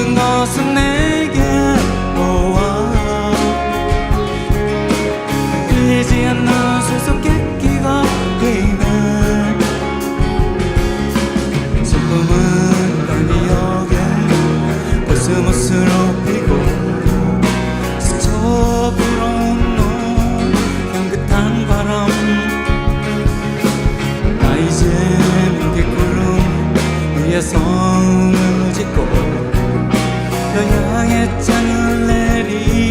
모든 것은 내게 모아. 끌리지 않는 수속 객기가 흐리는 조금은 난 기억에 보스모스로 피고 스쳐부러온 눈 향긋한 바람. 나 이제 뭉게 구름 위에서 향해 창을 내리